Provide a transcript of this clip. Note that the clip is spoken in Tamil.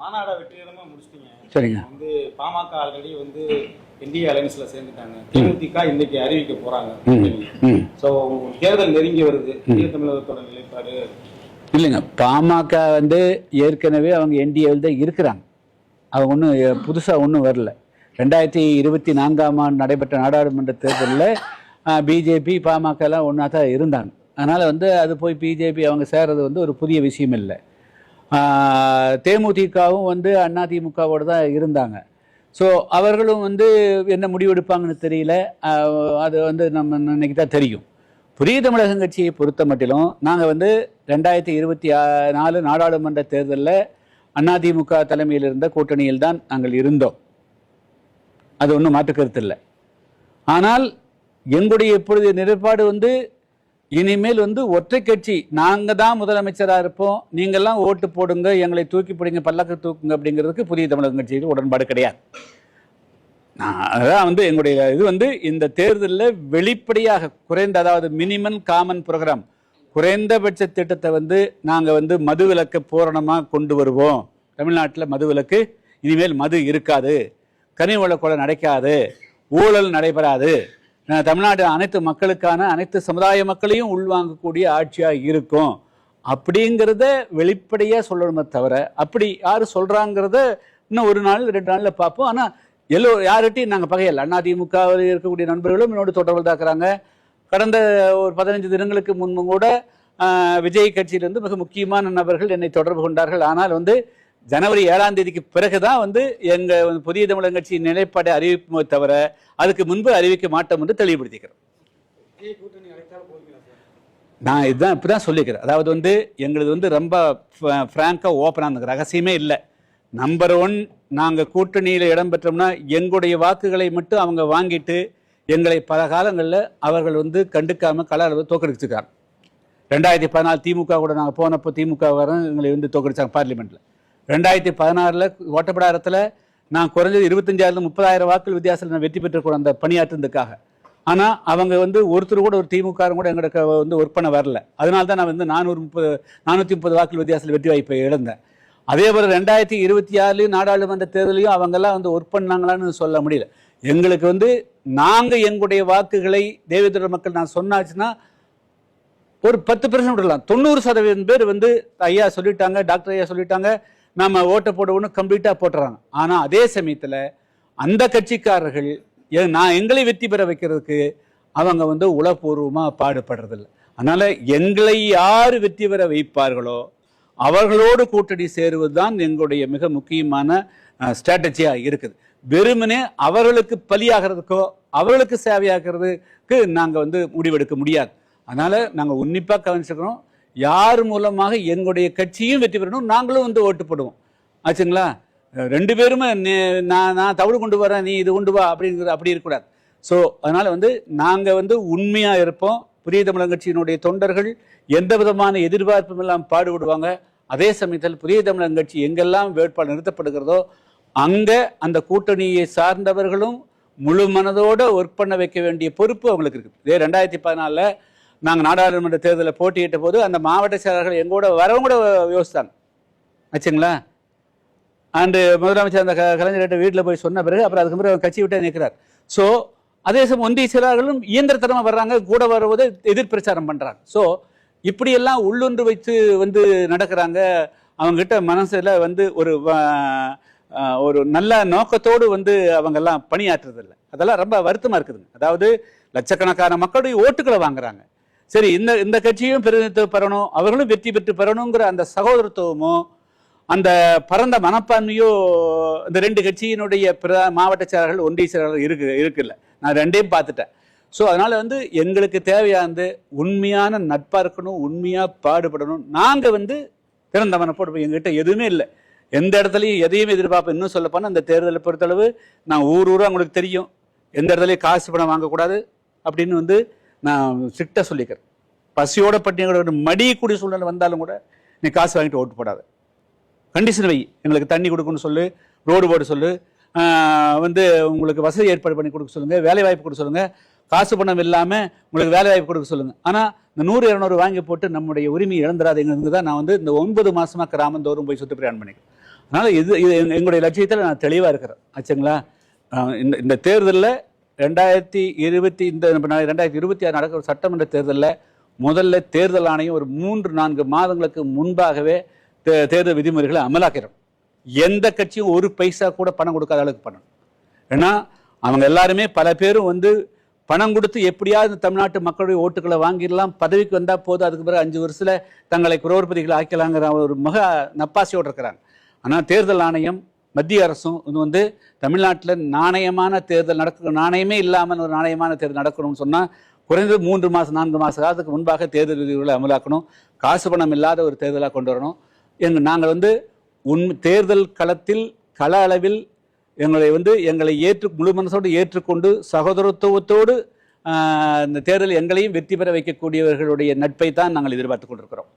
மாநாடை வெற்றிகரமா முடிச்சிட்டீங்க. சரிங்க. வந்து பாமக ஆல்ரெடி வந்து இந்திய அலைன்ஸ்ல சேர்ந்துட்டாங்க. தேமுதிக இன்னைக்கு அறிவிக்க போறாங்க. சோ தேர்தல் நெருங்கி வருது. இந்திய தமிழகத்தோட நிலைப்பாடு? இல்லைங்க. பாமக வந்து ஏற்கனவே அவங்க என்டிஏவில் தான் இருக்கிறாங்க. அவங்க ஒன்றும் புதுசாக ஒன்றும் வரல. ரெண்டாயிரத்தி இருபத்தி நான்காம் ஆண்டு நடைபெற்ற நாடாளுமன்ற தேர்தலில் பிஜேபி பாமக எல்லாம் ஒன்றா தான் இருந்தாங்க. அதனால் வந்து அது போய் பிஜேபி அவங்க சேர்றது வந்து ஒரு புதிய விஷயம் இல்லை. தேமுதிகவும் வந்து அதிமுகவோடு தான் இருந்தாங்க. ஸோ அவர்களும் வந்து என்ன முடிவெடுப்பாங்கன்னு தெரியல. அது வந்து நம்ம இன்னைக்கு தான் தெரியும். புதிய தமிழகம் கட்சியை பொறுத்த மட்டிலும் நாங்கள் வந்து ரெண்டாயிரத்தி இருபத்தி ஆ- நாலு நாடாளுமன்ற தேர்தலில் அதிமுக தலைமையில் இருந்த கூட்டணியில் தான் நாங்கள் இருந்தோம். அது ஒன்றும் மாற்றுக்கருத்து இல்லை. ஆனால் எங்களுடைய இப்பொழுது நிலைப்பாடு வந்து இனிமேல் வந்து ஒற்றை கட்சி. நாங்கள் தான் முதலமைச்சராக இருப்போம். நீங்கள்லாம் ஓட்டு போடுங்க எங்களை தூக்கி பிடிங்க பல்லக்க தூக்குங்க அப்படிங்கிறதுக்கு புதிய தமிழகம் கட்சியில் உடன்பாடு கிடையாது. நான் அதான் வந்து எங்களுடைய இது வந்து இந்த தேர்தலில் வெளிப்படையாக குறைந்த அதாவது மினிமம் காமன் ப்ரோக்ராம் குறைந்தபட்ச திட்டத்தை வந்து நாங்கள் வந்து மது விலக்கு பூரணமாக கொண்டு வருவோம். தமிழ்நாட்டில் மது விலக்கு இனிமேல் மது இருக்காது. கனிவள கொலை நடக்காது. ஊழல் நடைபெறாது. தமிழ்நாடு அனைத்து மக்களுக்கான அனைத்து சமுதாய மக்களையும் உள்வாங்கக்கூடிய ஆட்சியாக இருக்கும். அப்படிங்கிறத வெளிப்படையாக சொல்லணுமே தவிர அப்படி யார் சொல்கிறாங்கிறத இன்னும் ஒரு நாள் ரெண்டு நாளில் பார்ப்போம். ஆனால் எல்லோ யார்கிட்டையும் நாங்கள் பகையல் அதிமுகவில் இருக்கக்கூடிய நண்பர்களும் என்னோட தொடர்பில் தாக்குறாங்க கடந்த ஒரு பதினஞ்சு தினங்களுக்கு முன்பு கூட விஜய் கட்சியிலிருந்து மிக முக்கியமான நபர்கள் என்னை தொடர்பு கொண்டார்கள். ஆனால் வந்து ஜனவரி ஏழாம் தேதிக்கு பிறகு தான் வந்து எங்கள் புதிய தமிழக கட்சியின் நிலைப்பாடை அறிவிப்போமே தவிர அதுக்கு முன்பு அறிவிக்க மாட்டோம் என்று தெளிவுபடுத்திக்கிறோம். நான் இதுதான் இப்படி தான் சொல்லிக்கிறேன். அதாவது வந்து எங்களது வந்து ரொம்ப ஃப்ராங்காக ஓப்பனாக இருந்த ரகசியமே இல்லை. நம்பர் ஒன் நாங்கள் கூட்டணியில் இடம்பெற்றோம்னா எங்களுடைய வாக்குகளை மட்டும் அவங்க வாங்கிட்டு எங்களை பல காலங்களில் அவர்கள் வந்து கண்டுக்காமல் கள அளவு தோக்கடிச்சிருக்காங்க ரெண்டாயிரத்தி பதினாலு திமுக கூட நாங்கள் போனப்போ திமுக வர எங்களை வந்து தோக்கடிச்சாங்க பார்லிமெண்ட்டில் ரெண்டாயிரத்தி பதினாறில் ஓட்டப்படாரத்தில் நான் குறைஞ்சது இருபத்தஞ்சாயிரம் முப்பதாயிரம் வாக்குகள் வித்தியாசத்தில் நான் வெற்றி பெற்றுக்கூட அந்த பணியாற்றுனதுக்காக ஆனால் அவங்க வந்து ஒருத்தர் கூட ஒரு திமுக கூட எங்களுக்கு வந்து ஒர்க் பண்ண வரல. அதனால தான் நான் வந்து நானூறு முப்பது நானூற்றி முப்பது வாக்குகள் வித்தியாசத்தில் வெற்றி வாய்ப்பை இழந்தேன். அதே போல் ரெண்டாயிரத்தி இருபத்தி ஆறுலையும் நாடாளுமன்ற தேர்தலையும் அவங்கெல்லாம் வந்து ஒர்க் பண்ணாங்களான்னு சொல்ல முடியல. எங்களுக்கு வந்து நாங்கள் எங்களுடைய வாக்குகளை தேவேந்திர மக்கள் நான் சொன்னாச்சுன்னா ஒரு பத்து பெர்சன்ட் விடலாம். தொண்ணூறு சதவீதம் பேர் வந்து ஐயா சொல்லிட்டாங்க டாக்டர் ஐயா சொல்லிட்டாங்க நம்ம ஓட்டை போடுவோன்னு கம்ப்ளீட்டாக போட்டுறாங்க. ஆனால் அதே சமயத்தில் அந்த கட்சிக்காரர்கள் ஏ- நான் எங்களை வெற்றி பெற வைக்கிறதுக்கு அவங்க வந்து உளப்பூர்வமாக பாடுபடுறதில்ல. அதனால் எங்களை யார் வெற்றி பெற வைப்பார்களோ அவர்களோடு கூட்டணி சேருவது தான் எங்களுடைய மிக முக்கியமான ஸ்ட்ராட்டஜியாக இருக்குது. வெறுமனே அவர்களுக்கு பலியாகிறதுக்கோ அவர்களுக்கு சேவையாகிறதுக்கு நாங்கள் வந்து முடிவெடுக்க முடியாது. அதனால் நாங்கள் உன்னிப்பாக கவனிச்சுக்கிறோம் யார் மூலமாக எங்களுடைய கட்சியும் வெற்றி பெறணும்? நாங்களும் வந்து ஓட்டு போடுவோம். ஆச்சுங்களா? ரெண்டு பேருமே நான் நான் தவிடு கொண்டு வரேன் நீ இது கொண்டு வா அப்படிங்கிற அப்படி இருக்கக்கூடாது. ஸோ அதனால் வந்து நாங்கள் வந்து உண்மையாக இருப்போம். புதிய தமிழக கட்சியினுடைய தொண்டர்கள் எந்த விதமான எதிர்பார்ப்பும் இல்லாமல் பாடுபடுவாங்க. அதே சமயத்தில் புதிய தமிழக கட்சி எங்கெல்லாம் வேட்பாளர் நிறுத்தப்படுகிறதோ அங்கே அந்த கூட்டணியை சார்ந்தவர்களும் முழு மனதோடு ஒர்க் பண்ண வைக்க வேண்டிய பொறுப்பு அவங்களுக்கு இருக்குது. இதே ரெண்டாயிரத்தி பதினாலில் நாங்கள் நாடாளுமன்ற தேர்தலில் போட்டியிட்ட போது அந்த மாவட்ட செயலாளர்கள் எங்கூட வரவங்க கூட யோசித்தாங்க ஆச்சுங்களா? அண்டு முதலமைச்சர் அந்த க- கலைஞர்கிட்ட வீட்டில் போய் சொன்ன பிறகு அப்புறம் அதுக்கு பிறகு கட்சி விட்டே நிற்கிறார். ஸோ அதே சமயம் ஒன்றிய செயலாளர்களும் இயந்திரத்தனமாக வர்றாங்க கூட வரும்போது எதிர் பிரச்சாரம் பண்ணுறாங்க ஸோ இப்படியெல்லாம் உள்ளொன்று வைத்து வந்து நடக்கிறாங்க. அவங்ககிட்ட மனசில் வந்து ஒரு ஒரு நல்ல நோக்கத்தோடு வந்து அவங்கெல்லாம் பணியாற்றுறதில்லை. அதெல்லாம் ரொம்ப வருத்தமாக இருக்குதுங்க. அதாவது லட்சக்கணக்கான மக்களுடைய ஓட்டுகளை வாங்குறாங்க. சரி இந்த இந்த கட்சியும் பிரதிநிதித்துவம் பெறணும் அவர்களும் வெற்றி பெற்று பெறணுங்கிற அந்த சகோதரத்துவமும் அந்த பரந்த மனப்பான்மையோ இந்த ரெண்டு கட்சியினுடைய பிர மாவட்ட செயலாளர்கள் ஒன்றிய செயலாளர்கள் இருக்கு இருக்குல்ல. நான் ரெண்டையும் பார்த்துட்டேன். ஸோ அதனால வந்து எங்களுக்கு தேவையானது உண்மையான நட்பாக இருக்கணும் உண்மையாக பாடுபடணும். நாங்கள் வந்து திறந்த மனப்போடு எங்ககிட்ட எதுவுமே இல்லை. எந்த இடத்துலையும் எதையும் எதிர்பார்ப்போம் இன்னும் சொல்லப்போனால் அந்த தேர்தலை பொறுத்தளவு நான் ஊர் ஊராக உங்களுக்கு தெரியும். எந்த இடத்துலையும் காசு பணம் வாங்கக்கூடாது அப்படின்னு வந்து நான் ஸ்ட்ரிக்டாக சொல்லிக்கிறேன். பசியோட பட்டினியோட மடியக்கூடிய சூழ்நிலை வந்தாலும் கூட நீ காசு வாங்கிட்டு ஓட்டு போடாத. கண்டிஷன் வை. எங்களுக்கு தண்ணி கொடுக்கணும்னு சொல்லு ரோடு போட சொல்லு வந்து உங்களுக்கு வசதி ஏற்பாடு பண்ணி கொடுக்க சொல்லுங்கள் வேலை வாய்ப்பு கொடுக்க சொல்லுங்கள் காசு பணம் இல்லாமல் உங்களுக்கு வேலை வாய்ப்பு கொடுக்க சொல்லுங்கள் ஆனால் இந்த நூறு இரநூறு வாங்கி போட்டு நம்முடைய உரிமையை இழந்துடாதுங்கிறது தான் நான் வந்து இந்த ஒன்பது மாதமாக கிராமந்தோறும் போய் சுற்றுப்பிரயாணம் பண்ணிக்கிறேன் அதனால் இது இது எங்களுடைய லட்சியத்தில் நான் தெளிவாக இருக்கிறேன். ஆச்சுங்களா? இந்த இந்த தேர்தலில் ரெண்டாயிரத்தி இருபத்தி இந்த ரெண்டாயிரத்தி இருபத்தி ஆறு நடக்கிற சட்டமன்ற தேர்தலில் முதல்ல தேர்தல் ஆணையம் ஒரு மூன்று நான்கு மாதங்களுக்கு முன்பாகவே தே- தேர்தல் விதிமுறைகளை அமலாக்கிறோம் எந்த கட்சியும் ஒரு பைசா கூட பணம் கொடுக்காத அளவுக்கு பண்ணணும். ஏன்னா அவங்க எல்லாருமே பல பேரும் வந்து பணம் கொடுத்து எப்படியாவது இந்த தமிழ்நாட்டு மக்களுடைய ஓட்டுகளை வாங்கிடலாம் பதவிக்கு வந்தால் போதும் அதுக்கு பிறகு அஞ்சு வருஷத்தில் தங்களை குரோர்பதிகள் ஆக்கலாங்கிற ஒரு மக நப்பாசியோடு இருக்கிறாங்க. ஆனால் தேர்தல் ஆணையம் மத்திய அரசும் இது வந்து தமிழ்நாட்டில் நாணயமான தேர்தல் நடக்க நாணயமே இல்லாமல் ஒரு நாணயமான தேர்தல் நடக்கணும்னு சொன்னால் குறைந்தது மூன்று மாதம் நான்கு மாத காலத்துக்கு முன்பாக தேர்தல் விதிகளை அமலாக்கணும். காசு பணம் இல்லாத ஒரு தேர்தலாக கொண்டு வரணும் எங்க நாங்கள் வந்து உண் தேர்தல் களத்தில் கள அளவில் எங்களை வந்து எங்களை ஏற்று முழு மனசோடு ஏற்றுக்கொண்டு சகோதரத்துவத்தோடு இந்த தேர்தல் எங்களையும் வெற்றி பெற வைக்கக்கூடியவர்களுடைய நட்பை தான் நாங்கள் எதிர்பார்த்து கொண்டிருக்கிறோம்.